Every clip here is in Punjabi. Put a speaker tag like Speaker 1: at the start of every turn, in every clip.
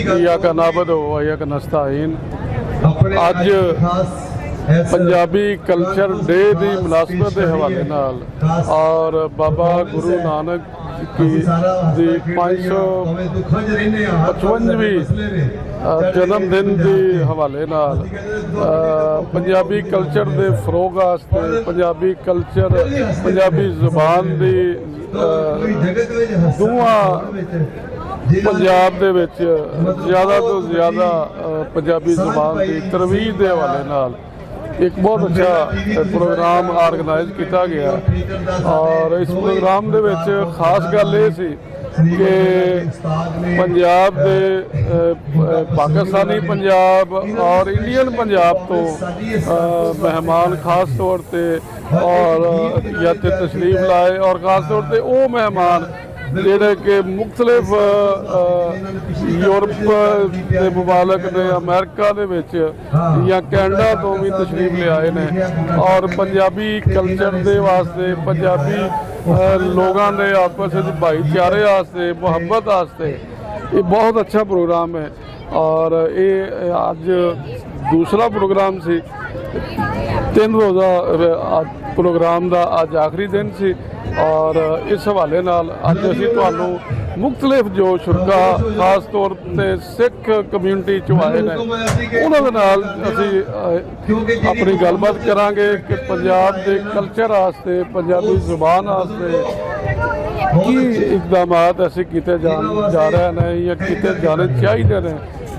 Speaker 1: ਇਯਾਕ ਨਅਬੁਦੁ ਵ ਇਯਾਕ ਨਸਤਾਈਨ
Speaker 2: ਅੱਜ
Speaker 1: ਪੰਜਾਬੀ ਕਲਚਰ ਡੇ ਦੀ ਮੁਨਾਸਬਤ ਦੇ ਹਵਾਲੇ ਨਾਲ। ਔਰ ਬਾਬਾ ਗੁਰੂ ਨਾਨਕ ਦੀ 555ਵੀਂ ਅ, ਜਨਮ ਦਿਨ ਦੇ ਹਵਾਲੇ ਨਾਲ। ਪੰਜਾਬੀ ਕਲਚਰ ਦੇ ਫਰੋਗ ਵਾਸਤੇ ਪੰਜਾਬੀ ਕਲਚਰ ਪੰਜਾਬੀ ਜ਼ੁਬਾਨ ਦੀ ਦੋਵਾਂ ਪੰਜਾਬ ਦੇ ਵਿੱਚ ਜ਼ਿਆਦਾ ਤੋਂ ਜ਼ਿਆਦਾ ਪੰਜਾਬੀ ਜ਼ੁਬਾਨ ਦੀ ਤਰਵੀਜ ਦੇ ਹਵਾਲੇ ਨਾਲ ਇੱਕ ਬਹੁਤ ਅੱਛਾ ਪ੍ਰੋਗਰਾਮ ਆਰਗੇਨਾਈਜ਼ ਕੀਤਾ ਗਿਆ। ਔਰ ਇਸ ਪ੍ਰੋਗਰਾਮ ਦੇ ਵਿੱਚ ਖਾਸ ਗੱਲ ਇਹ ਸੀ ਕਿ ਪੰਜਾਬ ਦੇ ਪਾਕਿਸਤਾਨੀ ਪੰਜਾਬ ਔਰ ਇੰਡੀਅਨ ਪੰਜਾਬ ਤੋਂ ਮਹਿਮਾਨ ਖਾਸ ਤੌਰ ਤੇ ਔਰ ਯਾਤੇ ਤਸ਼ਰੀਫ ਲਾਏ ਔਰ ਖਾਸ ਤੌਰ ਤੇ ਉਹ ਮਹਿਮਾਨ ਜਿਹੜੇ ਕਿ ਮੁxtਲਿਫ ਯੂਰਪ ਦੇ ਮੁਬਾਲਕ ਨੇ, ਅਮਰੀਕਾ ਦੇ ਵਿੱਚ ਜਾਂ ਕੈਨੇਡਾ ਤੋਂ ਵੀ ਤਸ਼ਰੀਫ ਲਿਆਏ ਨੇ। ਔਰ ਪੰਜਾਬੀ ਕਲਚਰ ਦੇ ਵਾਸਤੇ, ਪੰਜਾਬੀ ਲੋਕਾਂ ਦੇ ਆਪਸ ਵਿੱਚ ਭਾਈਚਾਰੇ ਵਾਸਤੇ, ਮੁਹੱਬਤ ਵਾਸਤੇ ਇਹ ਬਹੁਤ ਅੱਛਾ ਪ੍ਰੋਗਰਾਮ ਹੈ। ਔਰ ਇਹ ਅੱਜ ਦੂਸਰਾ ਪ੍ਰੋਗਰਾਮ ਸੀ। ਤਿੰਨ ਰੋਜ਼ਾ ਪ੍ਰੋਗਰਾਮ ਦਾ ਅੱਜ ਆਖਰੀ ਦਿਨ ਸੀ। ਔਰ ਇਸ ਹਵਾਲੇ ਨਾਲ ਅੱਜ ਅਸੀਂ ਤੁਹਾਨੂੰ ਮੁxtਲਿਫ ਜੋ ਸ਼ੁਰਕਾ, ਖਾਸ ਤੌਰ ਤੇ ਸਿੱਖ ਕਮਿਊਨਿਟੀ ਚੋਂ ਆਏ ਨੇ, ਉਹਨਾਂ ਦੇ ਨਾਲ ਅਸੀਂ ਆਪਣੀ ਗੱਲਬਾਤ ਕਰਾਂਗੇ ਕਿ ਪੰਜਾਬ ਦੇ ਕਲਚਰ ਵਾਸਤੇ, ਪੰਜਾਬੀ ਜ਼ੁਬਾਨ ਵਾਸਤੇ ਕੀ ਇਕਦਾਮਾਤ ਅਸੀਂ ਕੀਤੇ ਜਾਣ, ਜਾ ਰਹੇ ਨੇ ਜਾਂ ਕੀਤੇ ਜਾਣੇ ਚਾਹੀਦੇ ਨੇ।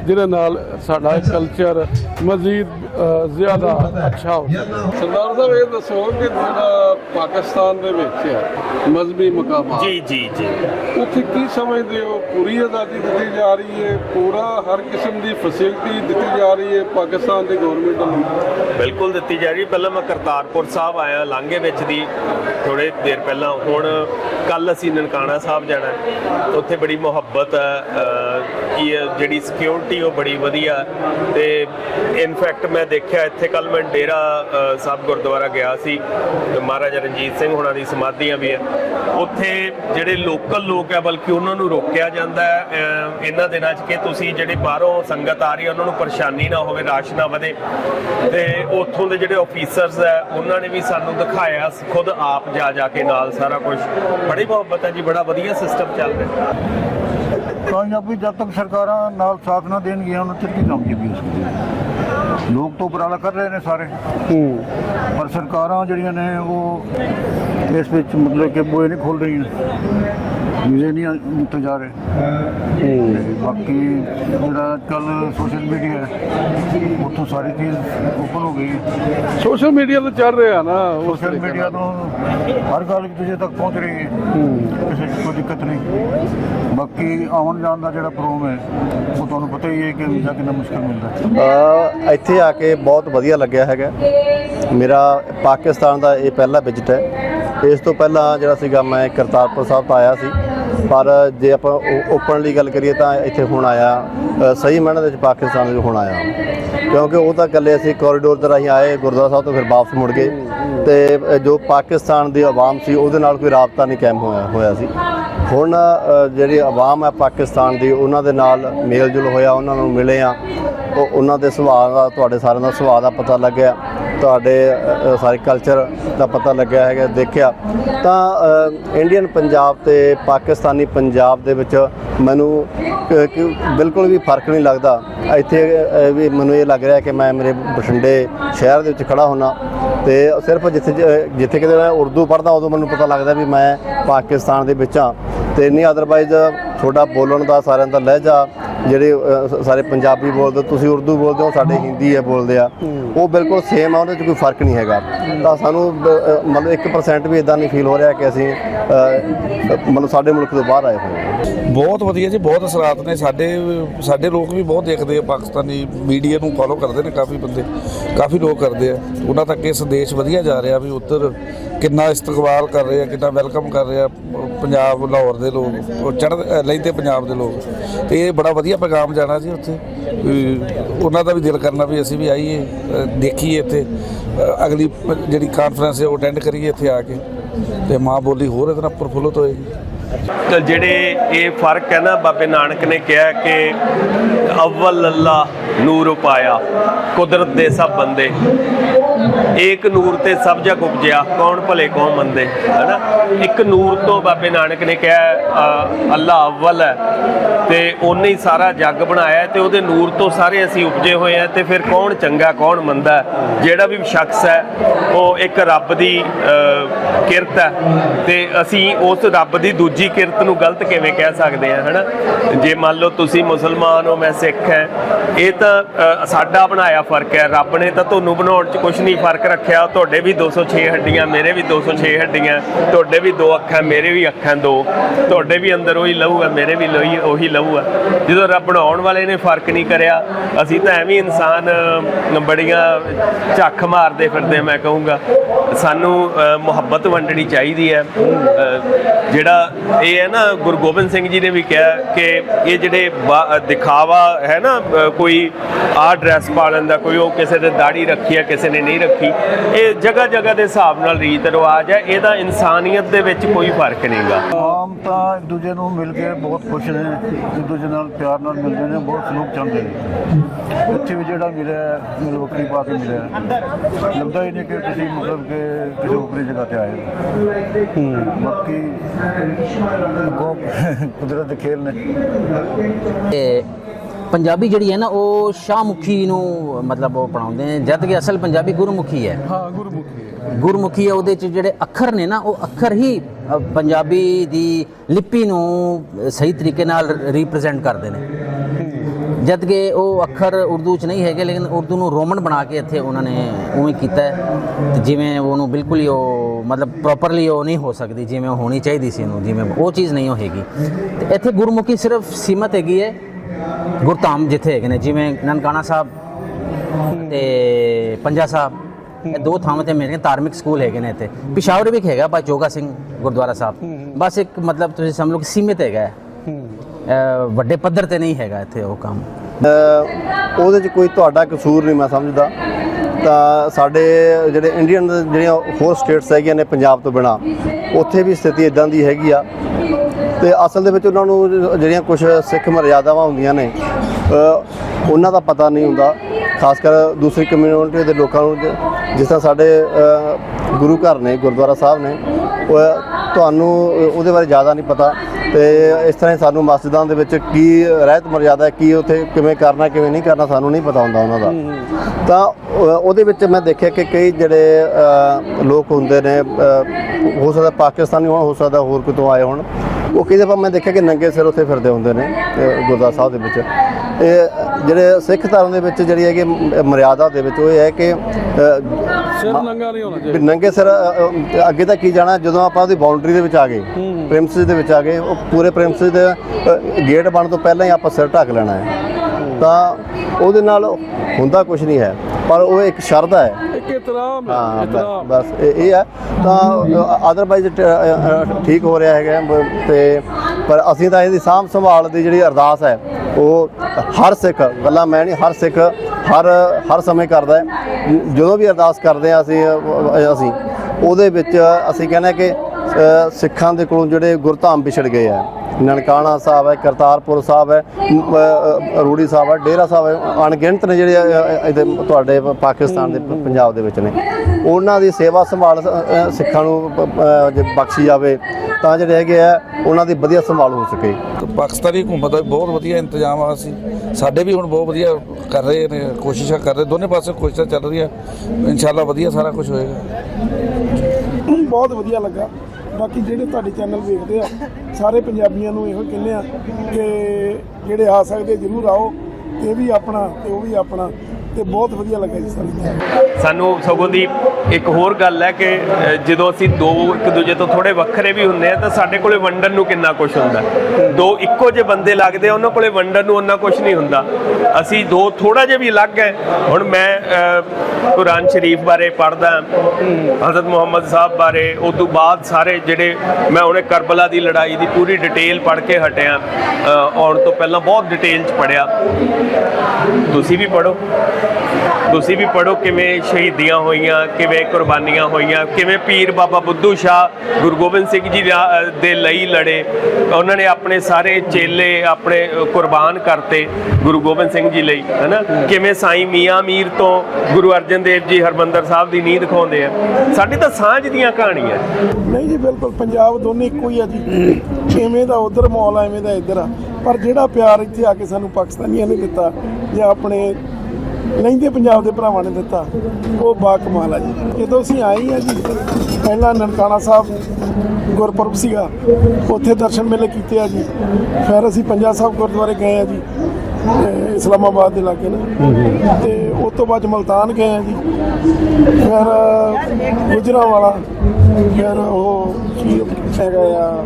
Speaker 1: ਜਿਹਦੇ ਨਾਲ ਸਾਡਾ ਕਲਚਰ ਮਜ਼ੀਦ ਜ਼ਿਆਦਾ ਅੱਛਾ ਹੋ ਸਰਦਾਰ ਸਾਹਿਬ ਇਹ ਦੱਸੋ ਕਿ ਜਿਹੜਾ ਪਾਕਿਸਤਾਨ ਦੇ ਵਿੱਚ ਹੈ ਮਜ਼ਹਬੀ ਮਕਾਮਾਤ
Speaker 3: ਜੀ ਜੀ ਜੀ।
Speaker 1: ਉੱਥੇ ਕੀ ਸਮਝਦੇ ਹੋ? ਪੂਰੀ ਆਜ਼ਾਦੀ ਦਿੱਤੀ ਜਾ ਰਹੀ ਹੈ ਪੂਰਾ ਹਰ ਕਿਸਮ ਦੀ ਫੈਸਿਲਿਟੀ ਦਿੱਤੀ ਜਾ ਰਹੀ ਹੈ ਪਾਕਿਸਤਾਨ ਦੀ ਗਵਰਨਮੈਂਟ ਵੱਲੋਂ?
Speaker 3: ਬਿਲਕੁਲ ਦਿੱਤੀ ਜਾ ਰਹੀ ਪਹਿਲਾਂ ਮੈਂ ਕਰਤਾਰਪੁਰ ਸਾਹਿਬ ਆਇਆ ਲਾਂਘੇ ਵਿੱਚ ਦੀ ਥੋੜੇ ਦੇਰ ਪਹਿਲਾਂ। ਹੁਣ ਕੱਲ ਅਸੀਂ ਨਨਕਾਣਾ ਸਾਹਿਬ ਜਾਣਾ। ਉੱਥੇ ਬੜੀ ਮੁਹੱਬਤ ਹੈ ਅਹ, ਜਿਹੜੀ ਸਿਕਿਉਰਿਟੀ ਉਹ ਬੜੀ ਵਧੀਆ ਹੈ। ਤੇ ਇਨਫੈਕਟ ਮੈਂ ਦੇਖਿਆ ਇੱਥੇ ਕੱਲ ਮੈਂ ਡੇਰਾ ਸਾਹਿਬ ਗੁਰਦੁਆਰਾ ਗਿਆ ਸੀ। ਮਹਾਰਾਜਾ ਰਣਜੀਤ ਸਿੰਘ ਹੁਣਾਂ ਦੀ ਸਮਾਧੀਆਂ ਵੀ ਹੈ ਉੱਥੇ ਜਿਹੜੇ ਲੋਕਲ ਲੋਕ ਹੈ ਬਲਕਿ ਉਹਨਾਂ ਨੂੰ ਰੋਕਿਆ ਜਾਂਦਾ ਹੈ ਇਹਨਾਂ ਦਿਨਾਂ 'ਚ ਕਿ ਤੁਸੀਂ ਜਿਹੜੇ ਬਾਹਰੋਂ ਸੰਗਤ ਆ ਰਹੀ ਹੈ ਉਹਨਾਂ ਨੂੰ ਪਰੇਸ਼ਾਨੀ ਨਾ ਹੋਵੇ ਰਾਸ਼ ਨਾ ਵਧੇ। ਤੇ ਉੱਥੋਂ ਦੇ ਜਿਹੜੇ ਆਫੀਸਰਸ ਹੈ ਉਹਨਾਂ ਨੇ ਵੀ ਸਾਨੂੰ ਦਿਖਾਇਆ ਖੁਦ ਆਪ ਜਾ ਜਾ ਕੇ ਨਾਲ ਸਾਰਾ ਕੁਝ ਬੜੀ ਮੁਹੱਬਤ ਹੈ ਜੀ ਬੜਾ ਵਧੀਆ ਸਿਸਟਮ ਚੱਲ ਰਿਹਾ।
Speaker 4: ਕਾਮਯਾਬੀ ਜਦ ਤੱਕ ਸਰਕਾਰਾਂ ਨਾਲ ਸਾਥ ਨਾ ਦੇਣਗੀਆਂ ਉਹਨਾਂ ਚਿਰ ਕੀ ਕਾਮਯਾਬੀ ਹੋ ਸਕਦੀ ਹੈ ਲੋਕ ਤਾਂ ਉਪਰਾਲਾ ਕਰ ਰਹੇ ਨੇ ਸਾਰੇ। ਪਰ ਸਰਕਾਰਾਂ ਜਿਹੜੀਆਂ ਨੇ ਉਹ ਇਸ ਵਿੱਚ ਮਤਲਬ ਕਿ ਬੋਏ ਨਹੀਂ ਖੋਲ ਰਹੀਆਂ। ਵੀਜ਼ੇ ਨਹੀਂ ਦਿੱਤੇ ਜਾ ਰਹੇ। ਤੇ ਬਾਕੀ ਜਿਹੜਾ ਕੱਲ ਸੋਸ਼ਲ ਮੀਡੀਆ ਹੈ ਉੱਥੋਂ ਸਾਰੀ ਚੀਜ਼ ਓਪਨ ਹੋ ਗਈ।
Speaker 1: ਸੋਸ਼ਲ ਮੀਡੀਆ ਤੇ ਚੱਲ ਰਿਹਾ ਨਾ ਉਸ
Speaker 4: ਸੋਸ਼ਲ
Speaker 1: ਤਰੀਕੇ
Speaker 4: ਮੀਡੀਆ
Speaker 1: ਨਾਲ।
Speaker 4: ਤੋਂ ਹਰ ਗੱਲ ਤੁਸੀਂ ਤੱਕ ਪਹੁੰਚ ਰਹੀ ਹੈ। ਕਿਸੇ 'ਚ ਕੋਈ ਦਿੱਕਤ ਨਹੀਂ। ਬਾਕੀ ਆਉਣ ਜਾਣ ਦਾ ਜਿਹੜਾ ਪ੍ਰੋਗਰਾਮ ਹੈ ਉਹ ਤੁਹਾਨੂੰ ਪਤਾ ਹੀ ਹੈ ਕਿ ਵੀਜ਼ਾ ਕਿੰਨਾ ਮੁਸ਼ਕਲ ਮਿਲਦਾ ਹੈ।
Speaker 5: ਅ, ਇੱਥੇ ਆ ਕੇ ਬਹੁਤ ਵਧੀਆ ਲੱਗਿਆ ਹੈਗਾ। ਮੇਰਾ ਪਾਕਿਸਤਾਨ ਦਾ ਇਹ ਪਹਿਲਾ ਵਿਜ਼ਿਟ ਹੈ। ਇਸ ਤੋਂ ਪਹਿਲਾਂ ਜਿਹੜਾ ਸੀਗਾ ਮੈਂ ਕਰਤਾਰਪੁਰ ਸਾਹਿਬ ਤੋਂ ਆਇਆ ਸੀ। ਪਰ ਜੇ ਆਪਾਂ ਓਪਨਲੀ ਗੱਲ ਕਰੀਏ ਤਾਂ ਇੱਥੇ ਹੁਣ ਆਇਆ ਸਹੀ ਮਾਇਨੇ ਵਿੱਚ ਪਾਕਿਸਤਾਨ ਵਿੱਚ ਹੁਣ ਆਇਆ। ਕਿਉਂਕਿ ਉਹ ਤਾਂ ਇਕੱਲੇ ਅਸੀਂ ਕੋਰੀਡੋਰ ਦੇ ਰਾਹੀਂ ਆਏ, ਗੁਰਦੁਆਰਾ ਸਾਹਿਬ ਤੋਂ ਫਿਰ ਵਾਪਸ ਮੁੜ ਗਏ। ਤੇ ਜੋ ਪਾਕਿਸਤਾਨ ਦੀ ਆਵਾਮ ਸੀ, ਉਹਦੇ ਨਾਲ ਕੋਈ ਰਾਬਤਾ ਨਹੀਂ ਕਾਇਮ ਹੋਇਆ ਹੋਇਆ ਸੀ। ਹੁਣ ਜਿਹੜੀ ਆਵਾਮ ਹੈ ਪਾਕਿਸਤਾਨ ਦੀ, ਉਹਨਾਂ ਦੇ ਨਾਲ ਮੇਲ ਜੁਲ ਹੋਇਆ, ਉਹਨਾਂ ਨੂੰ ਮਿਲੇ ਆ। ਉਹਨਾਂ ਦੇ ਸੁਭਾਅ ਦਾ, ਤੁਹਾਡੇ ਸਾਰਿਆਂ ਦਾ ਸੁਭਾਅ ਦਾ ਪਤਾ ਲੱਗਿਆ। ਤੁਹਾਡੇ ਸਾਰੇ ਕਲਚਰ ਦਾ ਪਤਾ ਲੱਗਿਆ ਹੈਗਾ, ਦੇਖਿਆ। ਤਾਂ ਇੰਡੀਅਨ ਪੰਜਾਬ ਤੇ ਪਾਕਿਸਤਾਨੀ ਪੰਜਾਬ ਦੇ ਵਿੱਚ ਮੈਨੂੰ ਬਿਲਕੁਲ ਵੀ ਫ਼ਰਕ ਨਹੀਂ ਲੱਗਦਾ। ਇੱਥੇ ਵੀ ਮੈਨੂੰ ਇਹ ਲੱਗ ਰਿਹਾ ਕਿ ਮੈਂ ਮੇਰੇ ਬਠਿੰਡੇ ਸ਼ਹਿਰ ਦੇ ਵਿੱਚ ਖੜਾ ਹੁੰਨਾ। ਤੇ ਸਿਰਫ ਜਿੱਥੇ ਜ- ਜਿੱਥੇ ਕਿਤੇ ਮੈਂ ਉਰਦੂ ਪੜ੍ਹਦਾ, ਉਦੋਂ ਮੈਨੂੰ ਪਤਾ ਲੱਗਦਾ ਵੀ ਮੈਂ ਪਾਕਿਸਤਾਨ ਦੇ ਵਿੱਚ ਹਾਂ। ਤੇ ਨਹੀਂ ਅਦਰਵਾਈਜ਼ ਤੁਹਾਡਾ ਬੋਲਣ ਦਾ ਸਾਰਿਆਂ ਦਾ ਲਹਿਜਾ ਜਿਹੜੇ ਸਾਰੇ ਪੰਜਾਬੀ ਬੋਲਦੇ ਤੁਸੀਂ ਉਰਦੂ ਬੋਲਦੇ ਹੋ ਸਾਡੇ ਹਿੰਦੀ ਹੈ ਬੋਲਦੇ ਆ। ਉਹ ਬਿਲਕੁਲ ਸੇਮ ਆ ਉਹਦੇ 'ਚ ਕੋਈ ਫ਼ਰਕ ਨਹੀਂ ਹੈਗਾ। ਤਾਂ ਸਾਨੂੰ ਮਤਲਬ 1% ਵੀ ਇਦਾਂ ਨਹੀਂ ਫੀਲ ਹੋ ਰਿਹਾ ਕਿ ਅਸੀਂ ਮਤਲਬ ਸਾਡੇ ਮੁਲਕ ਤੋਂ ਬਾਹਰ ਆਏ ਹੋਏ ਹਾਂ।
Speaker 6: ਬਹੁਤ ਵਧੀਆ ਜੀ ਬਹੁਤ ਅਸਰਾਤ ਨੇ। ਸਾਡੇ ਸਾਡੇ ਲੋਕ ਵੀ ਬਹੁਤ ਦੇਖਦੇ ਆ ਪਾਕਿਸਤਾਨੀ ਮੀਡੀਆ ਨੂੰ ਫੋਲੋ ਕਰਦੇ ਨੇ ਕਾਫੀ ਬੰਦੇ। ਕਾਫੀ ਲੋਕ ਕਰਦੇ ਆ। ਉਹਨਾਂ ਤੱਕ ਇਹ ਸੰਦੇਸ਼ ਵਧੀਆ ਜਾ ਰਿਹਾ ਵੀ ਉੱਧਰ ਕਿੰਨਾ ਇਸਤਕਬਾਲ ਕਰ ਰਹੇ ਆ ਕਿੰਨਾ ਵੈਲਕਮ ਕਰ ਰਹੇ ਆ ਪੰਜਾਬ ਲਾਹੌਰ ਦੇ ਲੋਕ। ਉਹ ਚੜ੍ਹ ਰਹਿੰਦੇ ਪੰਜਾਬ ਦੇ ਲੋਕ। ਤੇ ਇਹ ਬੜਾ ਵਧੀਆ ਪੈਗਾਮ ਜਾਣਾ ਸੀ ਉੱਥੇ। ਉਹਨਾਂ ਦਾ ਵੀ ਦਿਲ ਕਰਨਾ ਵੀ ਅਸੀਂ ਵੀ ਆਈਏ ਦੇਖੀਏ ਇੱਥੇ। ਅਗਲੀ ਜਿਹੜੀ ਕਾਨਫਰੰਸ ਹੈ ਉਹ ਅਟੈਂਡ ਕਰੀਏ ਇੱਥੇ ਆ ਕੇ। ਤੇ ਮਾਂ ਬੋਲੀ ਹੋਰ ਇਹਦੇ ਨਾਲ ਪ੍ਰਫੁੱਲਤ ਹੋਏਗੀ।
Speaker 3: ਤੇ ਜਿਹੜੇ ਇਹ ਫ਼ਰਕ ਹੈ ਨਾ, ਬਾਬੇ ਨਾਨਕ ਨੇ ਕਿਹਾ ਕਿ ਅਵਲ ਅੱਲਾ ਨੂਰ ਉਪਾਇਆ ਕੁਦਰਤ ਦੇ ਸਭ ਬੰਦੇ। ਏਕ ਨੂਰ ਤੇ ਸਭ ਜਗ ਉਪਜਿਆ ਕੌਣ ਭਲੇ ਕੌਣ ਮੰਦੇ ਹੈਨਾ? ਇੱਕ ਨੂਰ ਤੋਂ ਬਾਬੇ ਨਾਨਕ ਨੇ ਕਿਹਾ ਅ, ਅੱਲਾ ਅਵਲ ਹੈ ਤੇ ਉਹਨੇ ਹੀ ਸਾਰਾ ਜੱਗ ਬਣਾਇਆ ਹੈ ਤੇ ਉਹਦੇ ਨੂਰ ਤੋਂ ਸਾਰੇ ਅਸੀਂ ਉਪਜੇ ਹੋਏ ਆ ਤੇ ਫਿਰ ਕੌਣ ਚੰਗਾ ਕੌਣ ਮੰਦਾ ਜਿਹੜਾ ਵੀ ਸ਼ਖਸ ਹੈ ਉਹ ਇੱਕ ਰੱਬ ਦੀ ਕਿਰਤ ਹੈ ਤੇ ਅਸੀਂ ਉਸ ਰੱਬ ਦੀ ਦੂਜੀ ਕਿਰਤ ਨੂੰ ਗਲਤ ਕਿਵੇਂ ਕਹਿ ਸਕਦੇ ਆ ਹਨਾ? ਜੇ ਮੰਨ ਲਓ ਤੁਸੀਂ ਮੁਸਲਮਾਨ ਹੋ ਮੈਂ ਸਿੱਖ ਹੈ ਇਹ ਤਾਂ ਸਾਡਾ ਬਣਾਇਆ ਫ਼ਰਕ ਹੈ। ਰੱਬ ਨੇ ਤਾਂ ਤੁਹਾਨੂੰ ਬਣਾਉਣ 'ਚ ਕੁਝ ਨਹੀਂ ਫ਼ਰਕ ਰੱਖਿਆ। ਤੁਹਾਡੇ ਵੀ 206 ਹੱਡੀਆਂ, ਮੇਰੇ ਵੀ 206 ਹੱਡੀਆਂ, ਤੁਹਾਡੇ ਵੀ ਦੋ ਅੱਖਾਂ, ਮੇਰੇ ਵੀ ਅੱਖਾਂ ਦੋ। ਤੁਹਾਡੇ ਵੀ ਅੰਦਰ ਉਹੀ ਲਹੂ ਹੈ, ਮੇਰੇ ਵੀ ਲੋਹੀ, ਉਹੀ ਲਹੂ ਹੈ। ਜਦੋਂ ਰੱਬ ਬਣਾਉਣ ਵਾਲੇ ਨੇ ਫ਼ਰਕ ਨਹੀਂ ਕਰਿਆ, ਅਸੀਂ ਤਾਂ ਐਵੇਂ ਇਨਸਾਨ ਬੜੀਆਂ ਝੱਖ ਮਾਰਦੇ ਫਿਰਦੇ ਮੈਂ ਕਹੂੰਗਾ। ਸਾਨੂੰ ਮੁਹੱਬਤ ਵੰਡਣੀ ਚਾਹੀਦੀ ਹੈ। ਜਿਹੜਾ ਇਹ ਹੈ ਨਾ, ਗੁਰੂ ਗੋਬਿੰਦ ਸਿੰਘ ਜੀ ਨੇ ਵੀ ਕਿਹਾ ਕਿ ਇਹ ਜਿਹੜੇ ਬਾ- ਦਿਖਾਵਾ ਹੈ ਨਾ ਕੋਈ ਆਹ ਡਰੈਸ ਪਾ ਲੈਂਦਾ ਕੋਈ ਉਹ ਕਿਸੇ ਨੇ ਦਾੜੀ ਰੱਖੀ ਹੈ ਕਿਸੇ ਨੇ ਨਹੀਂ ਰੱਖੀ। ਇਹ ਜਗ੍ਹਾ ਜਗ੍ਹਾ ਦੇ ਹਿਸਾਬ ਨਾਲ ਰੀਤ ਰਿਵਾਜ ਹੈ ਇਹਦਾ ਇਨਸਾਨੀਅਤ ਦੇ ਵਿੱਚ ਕੋਈ ਫ਼ਰਕ ਨਹੀਂਗਾ।
Speaker 4: ਆਮ ਤਾਂ ਇੱਕ ਦੂਜੇ ਨੂੰ ਮਿਲ ਕੇ ਬਹੁਤ ਖੁਸ਼ ਨੇ ਇੱਕ ਦੂਜੇ ਨਾਲ ਪਿਆਰ ਨਾਲ ਮਿਲਦੇ ਨੇ ਬਹੁਤ ਸਲੂਕ ਚਾਹੁੰਦੇ ਨੇ। ਇੱਥੇ ਵੀ ਜਿਹੜਾ ਮਿਲਿਆ ਮਿਲ ਬੱਕਰੀ ਪਾ ਕੇ ਮਿਲਿਆ। ਲੱਗਦਾ ਹੀ ਨਹੀਂ ਕਿ ਤੁਸੀਂ ਮਤਲਬ ਕਿ ਕਿਸੇ ਉਪਰੀ ਜਗ੍ਹਾ ਤੇ ਆਏ ਹੋ। ਬਾਕੀ ਕੁਦਰਤ ਦੇ ਖੇਲ ਨੇ।
Speaker 2: ਤੇ ਪੰਜਾਬੀ ਜਿਹੜੀ ਹੈ ਨਾ ਉਹ ਸ਼ਾਹਮੁਖੀ ਨੂੰ ਮਤਲਬ ਉਹ ਪੜਾਉਂਦੇ ਨੇ। ਜਦ ਕਿ ਅਸਲ ਪੰਜਾਬੀ ਗੁਰਮੁਖੀ ਹੈ।
Speaker 1: ਹਾਂ ਗੁਰਮੁਖੀ
Speaker 2: ਗੁਰਮੁਖੀ ਹੈ ਉਹਦੇ ਚ ਜਿਹੜੇ ਅੱਖਰ ਨੇ ਨਾ ਉਹ ਅੱਖਰ ਹੀ ਪੰਜਾਬੀ ਦੀ ਲਿਪੀ ਨੂੰ ਸਹੀ ਤਰੀਕੇ ਨਾਲ ਰਿਪਰੈਜ਼ੈਂਟ ਕਰਦੇ ਨੇ। ਜਦ ਕਿ ਉਹ ਅੱਖਰ ਉਰਦੂ ਚ ਨਹੀਂ ਹੈਗੇ ਲੇਕਿਨ ਉਰਦੂ ਨੂੰ ਰੋਮਨ ਬਣਾ ਕੇ ਇੱਥੇ ਉਹਨਾਂ ਨੇ ਉਵੇਂ ਕੀਤਾ ਹੈ। ਜਿਵੇਂ ਉਹਨੂੰ ਬਿਲਕੁਲ ਹੀ ਉਹ ਮਤਲਬ ਪ੍ਰੋਪਰਲੀ ਉਹ ਨਹੀਂ ਹੋ ਸਕਦੀ ਜਿਵੇਂ ਹੋਣੀ ਚਾਹੀਦੀ ਸੀ ਉਹਨੂੰ ਜਿਵੇਂ ਉਹ ਚੀਜ਼ ਨਹੀਂ ਹੋਏਗੀ ਤੇ ਇੱਥੇ ਗੁਰਮੁਖੀ ਸਿਰਫ ਸੀਮਤ ਹੈਗੀ ਹੈ ਗੁਰਧਾਮ ਜਿੱਥੇ ਹੈਗੇ ਨੇ ਜਿਵੇਂ ਨਨਕਾਣਾ ਸਾਹਿਬ ਤੇ ਪੰਜਾ ਸਾਹਿਬ ਇਹ ਦੋ ਥਾਵਾਂ ਤੇ ਮੇਰੇ ਧਾਰਮਿਕ ਸਕੂਲ ਹੈਗੇ ਨੇ ਇੱਥੇ। ਪਿਸ਼ਾਵਰ ਵੀ ਹੈਗਾ ਬਾ ਜੋਗਾ ਸਿੰਘ ਗੁਰਦੁਆਰਾ ਸਾਹਿਬ। ਬਸ ਇੱਕ ਮਤਲਬ ਤੁਸੀਂ ਸਮਝ ਲਓ ਕਿ ਸੀਮਿਤ ਹੈਗਾ ਵੱਡੇ ਪੱਧਰ ਤੇ ਨਹੀਂ ਹੈਗਾ ਇੱਥੇ ਉਹ ਕੰਮ।
Speaker 5: ਉਹਦੇ 'ਚ ਕੋਈ ਤੁਹਾਡਾ ਕਸੂਰ ਨਹੀਂ ਮੈਂ ਸਮਝਦਾ। ਤਾਂ ਸਾਡੇ ਜਿਹੜੇ ਇੰਡੀਅਨ ਜਿਹੜੀਆਂ ਹੋਰ ਸਟੇਟਸ ਹੈਗੀਆਂ ਨੇ ਪੰਜਾਬ ਤੋਂ ਬਿਨਾ ਉੱਥੇ ਵੀ ਸਥਿਤੀ ਇਦਾਂ ਦੀ ਹੈਗੀ ਆ। ਤੇ ਅਸਲ ਦੇ ਵਿੱਚ ਉਹਨਾਂ ਨੂੰ ਜਿਹੜੀਆਂ ਕੁਝ ਸਿੱਖ ਮਰਿਆਦਾਵਾਂ ਹੁੰਦੀਆਂ ਨੇ ਉਹਨਾਂ ਦਾ ਪਤਾ ਨਹੀਂ ਹੁੰਦਾ। ਖਾਸ ਕਰ ਦੂਸਰੀ ਕਮਿਊਨਿਟੀ ਦੇ ਲੋਕਾਂ ਨੂੰ, ਜਿਸ ਤਰ੍ਹਾਂ ਸਾਡੇ ਗੁਰੂ ਘਰ ਨੇ, ਗੁਰਦੁਆਰਾ ਸਾਹਿਬ ਨੇ, ਉਹ ਤੁਹਾਨੂੰ ਉਹਦੇ ਬਾਰੇ ਜ਼ਿਆਦਾ ਨਹੀਂ ਪਤਾ ਤੇ ਇਸ ਤਰ੍ਹਾਂ ਹੀ ਸਾਨੂੰ ਮਸਜਿਦਾਂ ਦੇ ਵਿੱਚ ਕੀ ਰਹਿਤ ਮਰਜ਼ਾਦਾ ਹੈ ਕੀ ਉੱਥੇ ਕਿਵੇਂ ਕਰਨਾ ਕਿਵੇਂ ਨਹੀਂ ਕਰਨਾ ਸਾਨੂੰ ਨਹੀਂ ਪਤਾ ਹੁੰਦਾ ਉਹਨਾਂ ਦਾ। ਤਾਂ ਉਹਦੇ ਵਿੱਚ ਮੈਂ ਦੇਖਿਆ ਕਿ ਕਈ ਜਿਹੜੇ ਲੋਕ ਹੁੰਦੇ ਨੇ ਹੋ ਸਕਦਾ ਪਾਕਿਸਤਾਨੀ ਹੋਣ ਹੋ ਸਕਦਾ ਹੋਰ ਕਿਤੋਂ ਆਏ ਹੋਣ। ਉਹ ਕਈ ਦਫਾ ਮੈਂ ਦੇਖਿਆ ਕਿ ਨੰਗੇ ਸਿਰ ਉੱਥੇ ਫਿਰਦੇ ਹੁੰਦੇ ਨੇ ਗੁਰਦੁਆਰਾ ਸਾਹਿਬ ਦੇ ਵਿੱਚ। ਇਹ ਜਿਹੜੇ ਸਿੱਖ ਧਰਮ ਦੇ ਵਿੱਚ ਜਿਹੜੀ ਹੈਗੀ ਮ- ਮਰਿਆਦਾ ਦੇ ਵਿੱਚ ਉਹ ਇਹ ਹੈ ਕਿ
Speaker 1: ਸਿਰ ਨੰਗਾ ਨਹੀਂ ਹੋਣਾ
Speaker 5: ਵੀ
Speaker 1: ਚਾਹੀਦਾ
Speaker 5: ਨੰਗੇ ਸਿਰ ਅ, ਅ, ਅੱਗੇ ਤਾਂ ਕੀ ਜਾਣਾ ਜਦੋਂ ਆਪਾਂ ਉਹਦੀ ਬਾਉਂਡਰੀ ਦੇ ਵਿੱਚ ਆ ਗਏ ਪ੍ਰਿੰਸਿਸ ਦੇ ਵਿੱਚ ਆ ਗਏ ਉਹ ਪੂਰੇ ਪ੍ਰਿੰਸਿਸ ਦੇ ਅ, ਗੇਟ ਬਣਨ ਤੋਂ ਪਹਿਲਾਂ ਹੀ ਆਪਾਂ ਸਿਰ ਢੱਕ ਲੈਣਾ ਹੈ। ਤਾਂ ਉਹਦੇ ਨਾਲ ਹੁੰਦਾ ਕੁਝ ਨਹੀਂ ਹੈ ਪਰ ਉਹ ਇੱਕ ਸ਼ਰਧਾ ਹੈ।
Speaker 1: ਇੱਕ ਇਤਰਾਮ ਹੈ
Speaker 5: ਹਾਂ
Speaker 1: ਇਤਰਾਮ।
Speaker 5: ਬਸ ਇਹ ਇਹ ਹੈ। ਤਾਂ ਅਦਰਵਾਈਜ਼ ਠੀਕ ਹੋ ਰਿਹਾ ਹੈਗਾ ਬ- ਤੇ ਪਰ ਅਸੀਂ ਤਾਂ ਇਹਦੀ ਸਾਂਭ ਸੰਭਾਲ ਦੀ ਜਿਹੜੀ ਅਰਦਾਸ ਹੈ ਉਹ ਹਰ ਸਿੱਖ ਗੱਲਾਂ ਮੈਂ ਨਹੀਂ ਹਰ ਸਿੱਖ ਹਰ ਹਰ ਸਮੇਂ ਕਰਦਾ ਹੈ। ਜਦੋਂ ਵੀ ਅਰਦਾਸ ਕਰਦੇ ਆ ਅਸੀਂ ਅਸੀਂ, ਉਹਦੇ ਵਿੱਚ ਅਸੀਂ ਕਹਿੰਦੇ ਹਾਂ ਕਿ ਸਿੱਖਾਂ ਦੇ ਕੋਲੋਂ ਜਿਹੜੇ ਗੁਰਧਾਮ ਵਿਛੜ ਗਏ ਆ। ਨਨਕਾਣਾ ਸਾਹਿਬ ਹੈ, ਕਰਤਾਰਪੁਰ ਸਾਹਿਬ ਹੈ ਰੂੜੀ ਸਾਹਿਬ ਹੈ, ਡੇਰਾ ਸਾਹਿਬ ਹੈ, ਅਣਗਿਣਤ ਨੇ ਜਿਹੜੇ ਇਹਦੇ ਤੁਹਾਡੇ ਪਾਕਿਸਤਾਨ ਦੇ ਪੰਜਾਬ ਦੇ ਵਿੱਚ ਨੇ। ਉਹਨਾਂ ਦੀ ਸੇਵਾ ਸੰਭਾਲ ਸਿੱਖਾਂ ਨੂੰ ਜੇ ਬਖਸ਼ੀ ਜਾਵੇ ਤਾਂ ਜਿਹੜੇ ਹੈਗੇ ਆ ਉਹਨਾਂ ਦੀ ਵਧੀਆ ਸੰਭਾਲ ਹੋ ਸਕੇ।
Speaker 6: ਪਾਕਿਸਤਾਨੀ ਹਕੂਮਤ ਦਾ ਵੀ ਬਹੁਤ ਵਧੀਆ ਇੰਤਜ਼ਾਮ ਆ ਸੀ ਸਾਡੇ ਵੀ ਹੁਣ ਬਹੁਤ ਵਧੀਆ ਕਰ ਰਹੇ ਨੇ ਕੋਸ਼ਿਸ਼ਾਂ ਕਰ ਰਹੇ ਦੋਨੇ ਪਾਸੇ ਕੋਸ਼ਿਸ਼ਾਂ ਚੱਲ ਰਹੀਆਂ। ਇਨਸ਼ਾਅੱਲਾ ਵਧੀਆ ਸਾਰਾ ਕੁਝ ਹੋਏਗਾ।
Speaker 7: ਬਹੁਤ ਵਧੀਆ ਲੱਗਾ। ਬਾਕੀ ਜਿਹੜੇ ਤੁਹਾਡੇ ਚੈਨਲ ਵੇਖਦੇ ਆ ਸਾਰੇ ਪੰਜਾਬੀਆਂ ਨੂੰ ਇਹੋ ਕਹਿੰਦੇ ਆ ਕਿ ਜਿਹੜੇ ਆ ਸਕਦੇ ਜਰੂਰ ਆਓ। ਤੇ ਇਹ ਵੀ ਆਪਣਾ ਤੇ ਉਹ ਵੀ ਆਪਣਾ। ਤੇ ਬਹੁਤ ਵਧੀਆ ਲੱਗਾ ਜੀ ਸਾਰੀ
Speaker 3: ਸਾਨੂੰ ਸਗੋਂ ਦੀ ਇੱਕ ਹੋਰ ਗੱਲ ਹੈ ਕਿ ਜਦੋਂ ਅਸੀਂ ਦੋ ਇੱਕ ਦੂਜੇ ਤੋਂ ਥੋੜੇ ਵੱਖਰੇ ਵੀ ਹੁੰਦੇ ਆ, ਤਾਂ ਸਾਡੇ ਕੋਲੇ ਵੰਡਣ ਨੂੰ ਕਿੰਨਾ ਕੁਝ ਹੁੰਦਾ ਦੋ ਇੱਕੋ ਜਿਹੇ ਬੰਦੇ ਲੱਗਦੇ ਆ, ਉਹਨਾਂ ਕੋਲੇ ਵੰਡਣ ਨੂੰ ਉਹਨਾਂ ਕੁਝ ਨਹੀਂ ਹੁੰਦਾ। ਅਸੀਂ ਦੋ ਥੋੜਾ ਜਿਹਾ ਵੀ ਅਲੱਗ ਹੈ। ਹੁਣ ਮੈਂ ਕੁਰਾਨ ਸ਼ਰੀਫ ਬਾਰੇ ਪੜ੍ਹਦਾ, ਹਜ਼ਰਤ ਮੁਹੰਮਦ ਸਾਹਿਬ ਬਾਰੇ, ਉਸ ਤੋਂ ਬਾਅਦ ਸਾਰੇ ਜਿਹੜੇ ਮੈਂ ਉਹਨੇ ਕਰਬਲਾ ਦੀ ਲੜਾਈ ਦੀ ਪੂਰੀ ਡਿਟੇਲ ਪੜ੍ਹ ਕੇ ਹਟਿਆ। ਆਉਣ ਤੋਂ ਪਹਿਲਾਂ ਬਹੁਤ ਡਿਟੇਲ ਚ ਪੜਿਆ ਤੁਸੀਂ ਵੀ ਪੜੋ ਤੁਸੀਂ ਵੀ ਪੜੋ ਕਿਵੇਂ ਸ਼ਹੀਦੀਆਂ ਹੋਈਆਂ, ਕਿਵੇਂ ਕੁਰਬਾਨੀਆਂ ਹੋਈਆਂ, ਕਿਵੇਂ ਪੀਰ ਬਾਬਾ ਬੁੱਧੂ ਸ਼ਾਹ, ਗੁਰੂ ਗੋਬਿੰਦ ਸਿੰਘ ਜੀ ਦੇ ਲਈ ਲੜੇ। ਉਹਨਾਂ ਨੇ ਆਪਣੇ ਸਾਰੇ ਚੇਲੇ ਆਪਣੇ ਕੁਰਬਾਨ ਕਰਤੇ ਗੁਰੂ ਗੋਬਿੰਦ ਸਿੰਘ ਜੀ ਲਈ, ਹੈਨਾ? ਕਿਵੇਂ ਸਾਈਂ ਮੀਆਂ ਮੀਰ ਤੋਂ ਗੁਰੂ ਅਰਜਨ ਦੇਵ ਜੀ, ਹਰਮੰਦਰ ਸਾਹਿਬ ਦੀ ਨੀਂਹ ਦਿਖਾਉਂਦੇ ਆ। ਸਾਡੀ ਤਾਂ ਸਾਂਝ ਦੀਆਂ ਕਹਾਣੀਆਂ।
Speaker 7: ਨਹੀਂ ਜੀ, ਬਿਲਕੁਲ, ਪੰਜਾਬ ਦੋਨੇ ਇੱਕੋ ਹੀ ਆ ਜੀ। ਐਵੇਂ ਦਾ ਉਧਰ ਮਾਹੌਲ ਆ, ਐਵੇਂ ਦਾ ਇੱਧਰ ਆ। ਪਰ ਜਿਹੜਾ ਪਿਆਰ ਇੱਥੇ ਆ ਕੇ ਸਾਨੂੰ ਪਾਕਿਸਤਾਨੀਆਂ ਨੇ ਦਿੱਤਾ, ਜਾਂ ਆਪਣੇ ਲਹਿੰਦੇ ਪੰਜਾਬ ਦੇ ਭਰਾਵਾਂ ਨੇ ਦਿੱਤਾ। ਉਹ ਬਾ ਕਮਾਲ ਆ ਜੀ। ਜਦੋਂ ਅਸੀਂ ਆਏ ਆ ਜੀ, ਪਹਿਲਾਂ ਨਨਕਾਣਾ ਸਾਹਿਬ ਗੁਰਪੁਰਬ ਸੀਗਾ, ਉੱਥੇ ਦਰਸ਼ਨ ਮੇਲੇ ਕੀਤੇ ਆ ਜੀ। ਫਿਰ ਅਸੀਂ ਪੰਜਾ ਸਾਹਿਬ ਗੁਰਦੁਆਰੇ ਗਏ ਆ ਜੀ ਇਸਲਾਮਾਬਾਦ ਦੇ ਇਲਾਕੇ ਨੇ। ਤੇ ਉਸ ਤੋਂ ਬਾਅਦ ਮਲਤਾਨ ਗਏ ਆ ਜੀ। ਫਿਰ ਗੁਜਰਾਂਵਾਲਾ, ਫਿਰ ਉਹ ਕੀ ਹੈਗਾ ਆ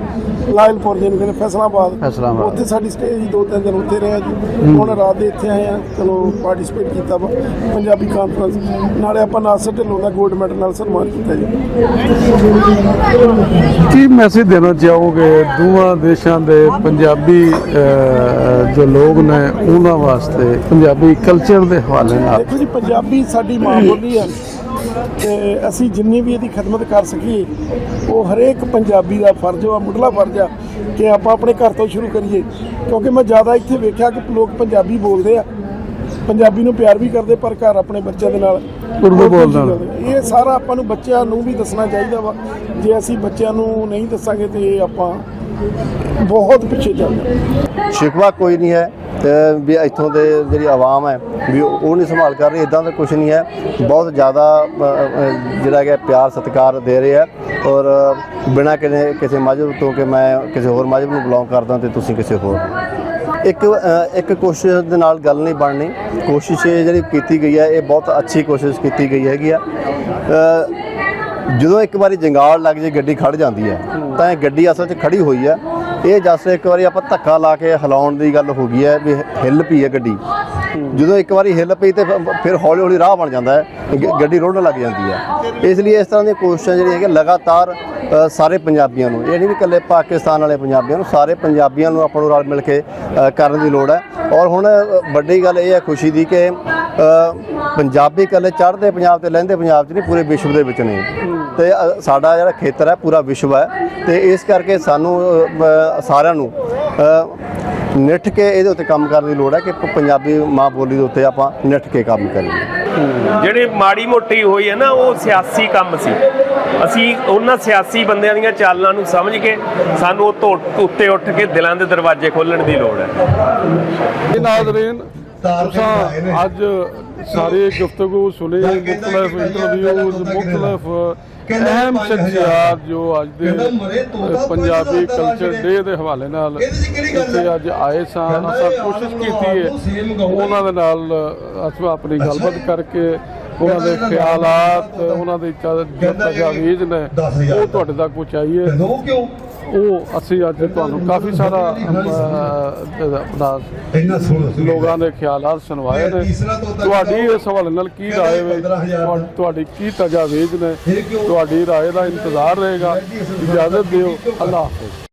Speaker 7: ਲਾਇਲਪੁਰ ਜਿਹਨੂੰ ਕਹਿੰਦੇ ਫੈਸਲਾਬਾਦ।
Speaker 2: ਫੈਸਲਾਬਾਦ।
Speaker 7: ਉੱਥੇ ਸਾਡੀ ਸਟੇ ਜੀ ਦੋ ਤਿੰਨ ਦਿਨ ਉੱਥੇ ਰਹੇ ਜੀ। ਹੁਣ ਰਾਤ ਦੇ ਇੱਥੇ ਆਏ ਆ ਚਲੋ ਪਾਰਟਿਸਿਪੇਟ ਕੀਤਾ ਵਾ ਪੰਜਾਬੀ ਕਾਨਫਰੰਸ ਨਾਲੇ ਆਪਾਂ ਨਾਸਰ ਢਿੱਲੋਂ ਦਾ 골ਡ ਮੈਡਲ ਨਾਲ ਸਨਮਾਨ ਕੀਤਾ ਜੀ।
Speaker 1: ਕੀ ਮੈਸੇਜ ਦੇਣਾ ਚਾਹੋਗੇ ਦੋਵਾਂ ਦੇਸ਼ਾਂ ਦੇ ਪੰਜਾਬੀ ਅਹ, ਜੋ ਲੋਕ ਨੇ ਉਹਨਾਂ ਵਾਸਤੇ ਪੰਜਾਬੀ ਕਲਚਰ ਦੇ ਹਵਾਲੇ ਨਾਲ?
Speaker 7: ਦੇਖੋ ਜੀ ਪੰਜਾਬੀ ਸਾਡੀ ਮਾਂ ਬੋਲੀ ਹੈ। ਤੇ ਅਸੀਂ ਜਿੰਨੀ ਵੀ ਇਹਦੀ ਖidmat ਕਰ ਸਕੀਏ ਉਹ ਹਰੇਕ ਪੰਜਾਬੀ ਦਾ ਫਰਜ਼ ਆ ਮੁੱਢਲਾ ਫਰਜ਼ ਆ ਕਿ ਆਪਾਂ ਆਪਣੇ ਘਰ ਤੋਂ ਸ਼ੁਰੂ ਕਰੀਏ। ਕਿਉਂਕਿ ਮੈਂ ਜ਼ਿਆਦਾ ਇੱਥੇ ਵੇਖਿਆ ਕਿ ਲੋਕ ਪੰਜਾਬੀ ਬੋਲਦੇ ਆ। ਪੰਜਾਬੀ ਨੂੰ ਪਿਆਰ ਵੀ ਕਰਦੇ ਪਰ ਘਰ ਆਪਣੇ ਬੱਚਿਆਂ ਦੇ ਨਾਲ
Speaker 1: ਉਰਦੂ ਬੋਲਦੇ।
Speaker 7: ਇਹ ਸਾਰਾ ਆਪਾਂ ਨੂੰ ਬੱਚਿਆਂ ਨੂੰ ਵੀ ਦੱਸਣਾ ਚਾਹੀਦਾ ਵਾ। ਜੇ ਅਸੀਂ ਬੱਚਿਆਂ ਨੂੰ ਨਹੀਂ ਦੱਸਾਂਗੇ ਤੇ ਇਹ ਆਪਾਂ ਬਹੁਤ ਪਿੱਛੇ ਚੱਲ ਜਾਵਾਂਗੇ
Speaker 5: ਸ਼ਿਕਵਾ ਕੋਈ ਨਹੀਂ ਹੈ। ਤੇ ਵੀ ਇੱਥੋਂ ਦੇ ਜਿਹੜੀ ਆਵਾਮ ਹੈ, ਵੀ ਉਹ ਨਹੀਂ ਸੰਭਾਲ ਕਰ ਰਹੀ ਇਦਾਂ ਦਾ ਕੁਝ ਨਹੀਂ ਹੈ। ਬਹੁਤ ਜ਼ਿਆਦਾ ਜਿਹੜਾ ਕਿ ਪਿਆਰ, ਸਤਿਕਾਰ ਦੇ ਰਹੇ ਆ ਔਰ ਬਿਨਾਂ ਕਿਸੇ ਕਿਸੇ ਮਜ਼ਹਬ ਤੋਂ ਕਿ ਮੈਂ ਕਿਸੇ ਹੋਰ ਮਜ਼ਹਬ ਨੂੰ ਬਿਲੋਂਗ ਕਰਦਾ ਤੇ ਤੁਸੀਂ ਕਿਸੇ ਹੋਰ ਇੱਕ ਇੱਕ ਕੋਸ਼ਿਸ਼ ਦੇ ਨਾਲ ਗੱਲ ਨਹੀਂ ਬਣਨੀ। ਕੋਸ਼ਿਸ਼ ਜਿਹੜੀ ਕੀਤੀ ਗਈ ਹੈ, ਇਹ ਬਹੁਤ ਅੱਛੀ ਕੋਸ਼ਿਸ਼ ਕੀਤੀ ਗਈ ਹੈਗੀ ਆ ਜਦੋਂ ਇੱਕ ਵਾਰੀ ਜੰਗਾਲ ਲੱਗ ਜੇ, ਗੱਡੀ ਖੜ ਜਾਂਦੀ ਹੈ, ਤਾਂ ਇਹ ਗੱਡੀ ਅਸਲ 'ਚ ਖੜੀ ਹੋਈ ਹੈ। ਇਹ ਜਸ ਇੱਕ ਵਾਰੀ ਆਪਾਂ ਧੱਕਾ ਲਾ ਕੇ ਹਿਲਾਉਣ ਦੀ ਗੱਲ ਹੋ ਗਈ ਹੈ ਵੀ ਹਿੱਲ ਪਈ ਹੈ ਗੱਡੀ। ਜਦੋਂ ਇੱਕ ਵਾਰੀ ਹਿੱਲ ਪਈ ਤੇ ਫਿਰ- ਹੌਲੀ ਹੌਲੀ ਰਾਹ ਬਣ ਜਾਂਦਾ ਹੈ। ਗੱਡੀ ਰੋੜਨ ਲੱਗ ਜਾਂਦੀ ਹੈ। ਇਸ ਲਈ ਇਸ ਤਰ੍ਹਾਂ ਦੀਆਂ ਕੋਸ਼ਿਸ਼ਾਂ ਜਿਹੜੀਆਂ ਹੈਗੀਆਂ, ਲਗਾਤਾਰ ਸਾਰੇ ਪੰਜਾਬੀਆਂ ਨੂੰ, ਇਹ ਨਹੀਂ ਵੀ ਇਕੱਲੇ ਪਾਕਿਸਤਾਨ ਵਾਲੇ ਪੰਜਾਬੀਆਂ ਨੂੰ, ਸਾਰੇ ਪੰਜਾਬੀਆਂ ਨੂੰ ਆਪਾਂ ਨੂੰ ਰਲ ਮਿਲ ਕੇ ਕਰਨ ਦੀ ਲੋੜ ਹੈ। ਔਰ ਹੁਣ ਵੱਡੀ ਗੱਲ ਇਹ ਹੈ ਖੁਸ਼ੀ ਦੀ ਕਿ ਪੰਜਾਬੀ ਇਕੱਲੇ ਚੜ੍ਹਦੇ ਪੰਜਾਬ ਤੇ ਲਹਿੰਦੇ ਪੰਜਾਬ 'ਚ ਨਹੀਂ, ਪੂਰੇ ਵਿਸ਼ਵ ਦੇ ਵਿੱਚ ਨੇ ਤੇ ਸਾਡਾ ਜਿਹੜਾ ਖੇਤਰ ਹੈ, ਪੂਰਾ ਵਿਸ਼ਵ ਹੈ। ਤੇ ਇਸ ਕਰਕੇ ਸਾਨੂੰ ਸਾਰਿਆਂ ਨੂੰ ਨਿੱਠ ਕੇ ਇਹਦੇ ਉੱਤੇ ਕੰਮ ਕਰਨ ਦੀ ਲੋੜ ਹੈ ਕਿ ਪੰਜਾਬੀ ਮਾਂ ਬੋਲੀ ਦੇ ਉੱਤੇ ਆਪਾਂ ਨਿੱਠ ਕੇ ਕੰਮ ਕਰੀਏ।
Speaker 3: ਜਿਹੜੇ ਮਾੜੀ ਮੋਟੀ ਹੋਈ ਹੈ ਨਾ ਉਹ ਸਿਆਸੀ ਕੰਮ ਸੀ। ਅਸੀਂ ਉਹਨਾਂ ਸਿਆਸੀ ਬੰਦਿਆਂ ਦੀਆਂ ਚਾਲਾਂ ਨੂੰ ਸਮਝ ਕੇ ਸਾਨੂੰ ਉਹ ਉੱਤੇ ਉੱਠ ਕੇ ਦਿਲਾਂ ਦੇ ਦਰਵਾਜ਼ੇ ਖੋਲਣ ਦੀ ਲੋੜ ਹੈ।
Speaker 1: ਇਹ ਨਾਜ਼ਰੀਨ ਤੁਸੀਂ ਅੱਜ ਸਾਰੀ ਗੁਫ਼ਤਗੂ ਸੁਣੀ ਮੁxtਲਫ ਇੰਟਰਵਿਊਜ਼ ਮੁxtਲਫ ਅਹਿਮ ਸ਼ਖਸੀਅਤ ਜੋ ਅੱਜ ਦੇ ਪੰਜਾਬੀ ਕਲਚਰ ਡੇ ਦੇ ਹਵਾਲੇ ਨਾਲ ਇੱਥੇ ਅੱਜ ਆਏ ਸਾਂ ਅਸਾਂ ਕੋਸ਼ਿਸ਼ ਕੀਤੀ ਹੈ। ਉਹਨਾਂ ਦੇ ਨਾਲ ਅਸੀਂ ਆਪਣੀ ਗੱਲਬਾਤ ਕਰਕੇ ਉਹਨਾਂ ਦੇ ਖਿਆਲਾਤ ਉਹਨਾਂ ਦੇ ਤਜਾਵੀਜ਼ ਨੇ ਉਹ ਤੁਹਾਡੇ ਤੱਕ ਪਹੁੰਚਾਈਏ ਉਹ ਅਸੀਂ ਅੱਜ ਤੁਹਾਨੂੰ ਕਾਫੀ ਸਾਰਾ ਆਪਣਾ
Speaker 8: ਇੰਨਾ
Speaker 1: ਲੋਕਾਂ ਦੇ ਖਿਆਲਾਤ ਸੁਣਵਾਏ ਨੇ ਤੁਹਾਡੀ ਇਸ ਹਵਾਲੇ ਨਾਲ ਕੀ ਰਾਏ ਵੇ? ਤੁਹਾ- ਤੁਹਾਡੀ ਕੀ ਤਜਾਵੀਜ਼ ਨੇ? ਤੁਹਾਡੀ ਰਾਏ ਦਾ ਇੰਤਜ਼ਾਰ ਰਹੇਗਾ। ਇਜਾਜ਼ਤ ਦਿਓ। ਅੱਲਾਹ ਹਾਫਿਜ਼।